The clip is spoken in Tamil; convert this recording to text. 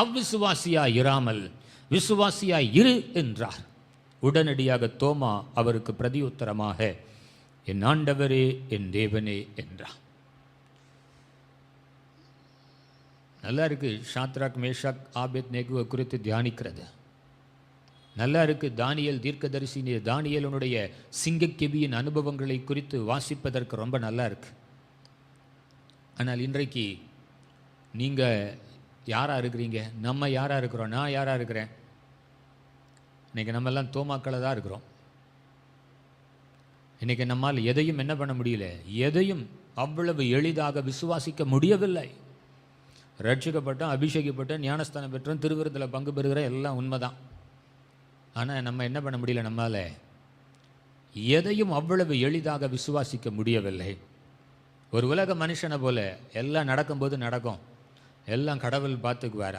அவ்விசுவாசியா இராமல் விசுவாசியாக இரு என்றார். உடனடியாக தோமா அவருக்கு பிரதியுத்தரமாக என் ஆண்டவரே என் தேவனே என்றார். நல்லா இருக்கு. ஷாத்ராக் மேஷாக் ஆபேத் நெகுவை குறித்து தியானிக்கிறது. நல்லா இருக்கு. தானியல் தீர்க்கதரிசி தானியலனுடைய சிங்கக்கெபியின் அனுபவங்களை குறித்து வாசிப்பதற்கு ரொம்ப நல்லா இருக்கு. ஆனால் இன்றைக்கு நீங்கள் யாராக இருக்கிறீங்க? நம்ம யாராக இருக்கிறோம்? நான் யாராக இருக்கிறேன்? இன்னைக்கு நம்ம எல்லாம் தோமாக்களை தான் இருக்கிறோம். இன்னைக்கு நம்மால் எதையும் என்ன பண்ண முடியல? எதையும் அவ்வளவு எளிதாக விசுவாசிக்க முடியவில்லை. ரட்சிக்கப்பட்டோம் அபிஷேகப்பட்ட ஞானஸ்தானம் பெற்றோம் திருவிருத்தில் பங்கு பெறுகிற எல்லாம் உண்மைதான். ஆனால் நம்ம என்ன பண்ண முடியல நம்மால்? எதையும் அவ்வளவு எளிதாக விசுவாசிக்க முடியவில்லை. ஒரு உலக மனுஷனை போல எல்லாம் நடக்கும்போது நடக்கும். எல்லாம் கடவுள் பார்த்துக்குவார்?